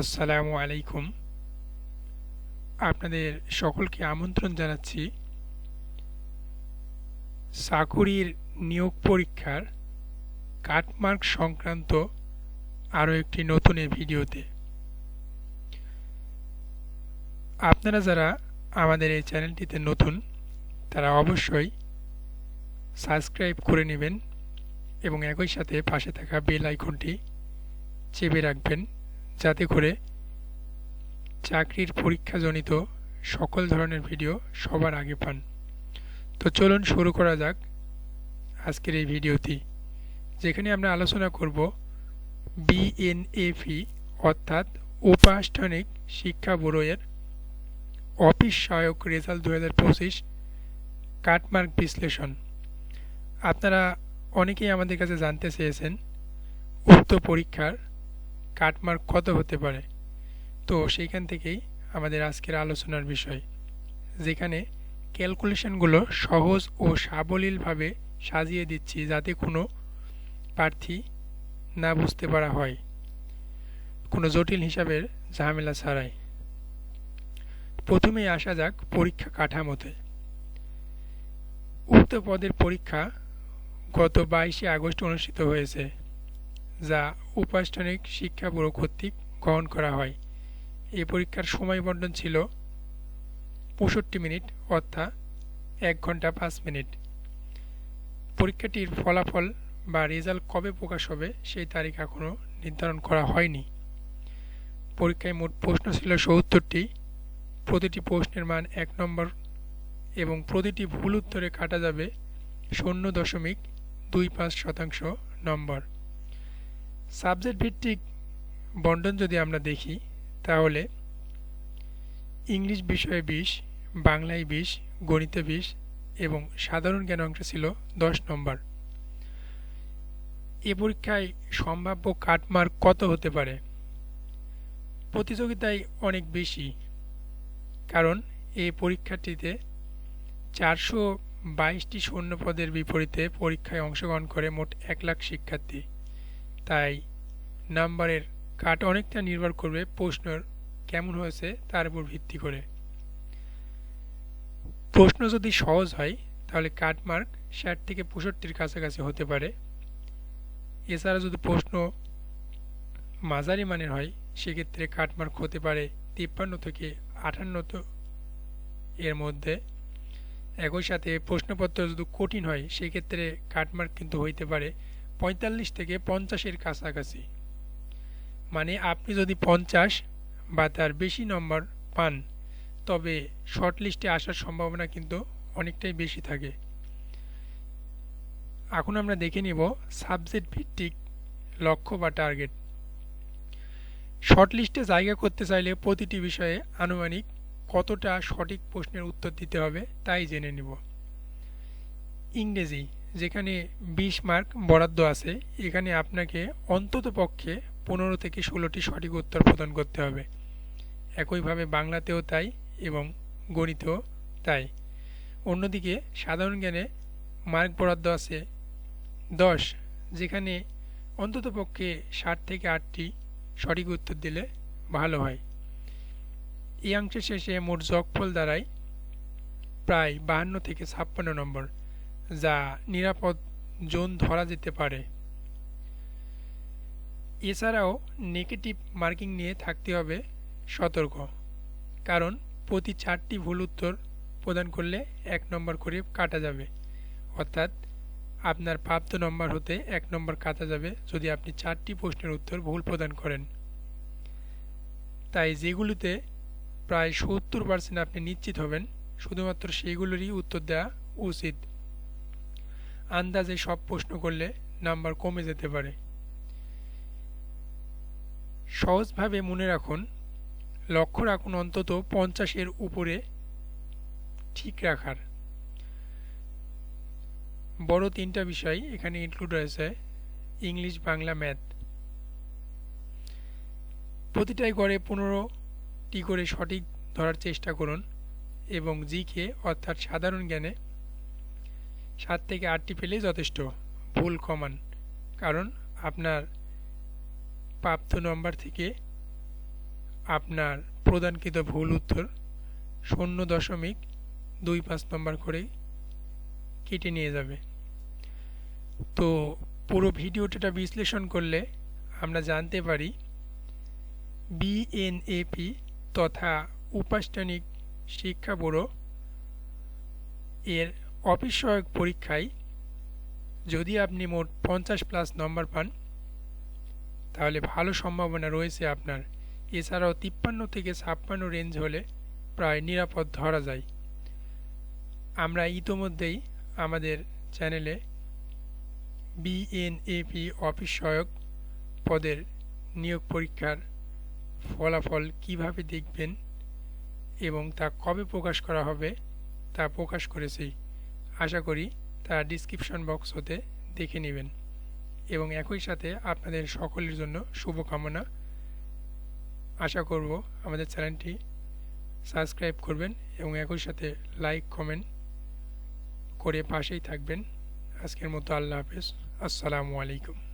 আসসালামু আলাইকুম। আপনাদের সকলকে আমন্ত্রণ জানাচ্ছি। চাকুরির নিয়োগ পরীক্ষার কাটমার্ক সংক্রান্ত আরও একটি নতুন ভিডিওতে। আপনারা যারা আমাদের এই চ্যানেলটিতে নতুন, তারা অবশ্যই সাবস্ক্রাইব করে নেবেন এবং একই সাথে পাশে থাকা বেল আইকনটি চেপে রাখবেন। যাতে করে চাকরির পরীক্ষাজনিত সকল ধরনের ভিডিও সবার আগে পান। তো চলুন শুরু করা যাক আজকের এই ভিডিওটি, যেখানে আমরা আলোচনা করব বিএনএফি অর্থাৎ উপাষ্ঠানিক শিক্ষা ব্যুরোয়ের অফিস সহায়ক রেজাল্ট দু হাজার পঁচিশ কাটমার্ক বিশ্লেষণ। আপনারা অনেকেই আমাদের কাছে জানতে চেয়েছেন উক্ত পরীক্ষার কাটমার্ক কত হতে পারে? তো সেইখান থেকেই আমাদের আজকের আলোচনার বিষয়, যেখানে ক্যালকুলেশনগুলো সহজ ও সাবলীলভাবে সাজিয়ে দিচ্ছি যাতে কোনো প্রার্থী না বুঝতে পারা হয়, কোনো জটিল হিসাবের ঝামেলা ছাড়াই। প্রথমেই আসা যাক পরীক্ষা কাঠামোতে। উক্ত পদের পরীক্ষা গত বাইশে আগস্ট অনুষ্ঠিত হয়েছে। যা উপাষ্ঠানিক শিক্ষা ব্যুরো কর্তৃক গ্রহণ করা হয়। এই পরীক্ষার সময় বন্টন ছিল পঁয়ষট্টি মিনিট, অর্থাৎ এক ঘণ্টা পাঁচ মিনিট। পরীক্ষাটির ফলাফল বা রেজাল্ট কবে প্রকাশ হবে সেই তারিখ এখনও নির্ধারণ করা হয়নি। পরীক্ষায় মোট প্রশ্ন ছিল সত্তরটি। প্রতিটি প্রশ্নের মান এক নম্বর এবং প্রতিটি ভুল উত্তরে কাটা যাবে শূন্য দশমিক দুই পাঁচ শতাংশ নম্বর। সাবজেক্ট ভিত্তিক বন্টন যদি আমরা দেখি, তাহলে ইংলিশ বিষয়ে বিশ, বাংলায় বিশ, গণিতে বিশ এবং সাধারণ জ্ঞান অংশ ছিল দশ নম্বর। এ পরীক্ষায় সম্ভাব্য কাটমার্ক কত হতে পারে? প্রতিযোগিতায় অনেক বেশি, কারণ এই পরীক্ষাটিতে চারশো বাইশটি শূন্যপদের বিপরীতে পরীক্ষায় অংশগ্রহণ করে মোট এক লাখ শিক্ষার্থী। তাই নাম্বারের কাট অনেকটা নির্ভর করবে প্রশ্নের কেমন হয়েছে তার উপর ভিত্তি করে। প্রশ্ন যদি সহজ হয়, তাহলে কাট মার্ক ষাট থেকে পঁয়ষট্টির কাছাকাছি হতে পারে। এছাড়া যদি প্রশ্ন মাঝারি মানের হয়, সেক্ষেত্রে কাট মার্ক হতে পারে তিপ্পান্ন থেকে আটান্ন এর মধ্যে। একই সাথে প্রশ্নপত্র যদি কঠিন হয়, সেক্ষেত্রে কাটমার্ক কিন্তু হইতে পারে পঁয়তাল্লিশ থেকে পঞ্চাশের কাছাকাছি। মানে আপনি যদি পঞ্চাশ বা তার বেশি নম্বর পান, তবে শর্ট লিস্টে আসার সম্ভাবনা কিন্তু অনেকটাই বেশি থাকে। এখন আমরা দেখে নিব সাবজেক্ট ভিত্তিক লক্ষ্য বা টার্গেট। শর্ট লিস্টে জায়গা করতে চাইলে প্রতিটি বিষয়ে আনুমানিক কতটা সঠিক প্রশ্নের উত্তর দিতে হবে তাই জেনে নিব। ইংরেজি যেখানে বিশ মার্ক বরাদ্দ আছে, এখানে আপনাকে অন্তত পক্ষে পনেরো থেকে ষোলোটি সঠিক উত্তর প্রদান করতে হবে। একইভাবে বাংলাতেও তাই এবং গণিতেও তাই। অন্যদিকে সাধারণ জ্ঞানে মার্ক বরাদ্দ আছে দশ, যেখানে অন্তত পক্ষে ষাট থেকে আটটি সঠিক উত্তর দিলে ভালো হয়। এই অংশের শেষে মোট যোগফল দ্বারাই প্রায় বাহান্ন থেকে ছাপ্পান্ন নম্বর। যা নিরাপদ জোন ধরা যেতে পারে। এছাড়াও নেগেটিভ মার্কিং নিয়ে থাকতে হবে সতর্ক, কারণ প্রতি চারটি ভুল উত্তর প্রদান করলে এক নম্বর করে কাটা যাবে। অর্থাৎ আপনার প্রাপ্ত নম্বর হতে এক নম্বর কাটা যাবে যদি আপনি চারটি প্রশ্নের উত্তর ভুল প্রদান করেন। তাই যেগুলিতে প্রায় সত্তর পার্সেন্ট আপনি নিশ্চিত হবেন, শুধুমাত্র সেইগুলোরই উত্তর দেওয়া উচিত। আন্দাজে সব প্রশ্ন করলে নাম্বার কমে যেতে পারে। সহজভাবে মনে রাখুন, লক্ষ্য রাখুন অন্তত পঞ্চাশের উপরে ঠিক রাখার। বড় তিনটা বিষয় এখানে ইনক্লুড রয়েছে, ইংলিশ, বাংলা ম্যাথ প্রতিটাই গড়ে পনেরোটি করে সঠিক ধরার চেষ্টা করুন এবং জিকে অর্থাৎ সাধারণ জ্ঞানে সাত থেকে আটটি পেলেই যথেষ্ট। ভুল কমান। কারণ আপনার প্রাপ্ত নম্বর থেকে আপনার প্রদানকৃত ভুল উত্তর শূন্য দশমিক দুই পাঁচ নম্বর করে কেটে নিয়ে যাবে। তো পুরো ভিডিওটা বিশ্লেষণ করলে আমরা জানতে পারি বিএনএপি তথা উপাষ্ঠানিক শিক্ষা ব্যুরো এর অফিস সহায়ক পরীক্ষায় যদি আপনি মোট পঞ্চাশ প্লাস নম্বর পান, তাহলে ভালো সম্ভাবনা রয়েছে আপনার। এছাড়াও তিপ্পান্ন থেকে ছাপ্পান্ন রেঞ্জ হলে প্রায় নিরাপদ ধরা যায়। আমরা ইতোমধ্যেই আমাদের চ্যানেলে বিএনএপি অফিস সহায়ক পদের নিয়োগ পরীক্ষার ফলাফল কীভাবে দেখবেন এবং তা কবে প্রকাশ করা হবে তা প্রকাশ করেছি। আশা করি তা ডিসক্রিপশন বক্স হতে দেখে নেবেন। এবং একই সাথে আপনাদের সকলের জন্য শুভকামনা। আশা করব আমাদের চ্যানেলটি সাবস্ক্রাইব করবেন এবং একই সাথে লাইক কমেন্ট করে পাশেই থাকবেন। আজকের মতো আল্লাহ হাফেজ। আসসালামু আলাইকুম।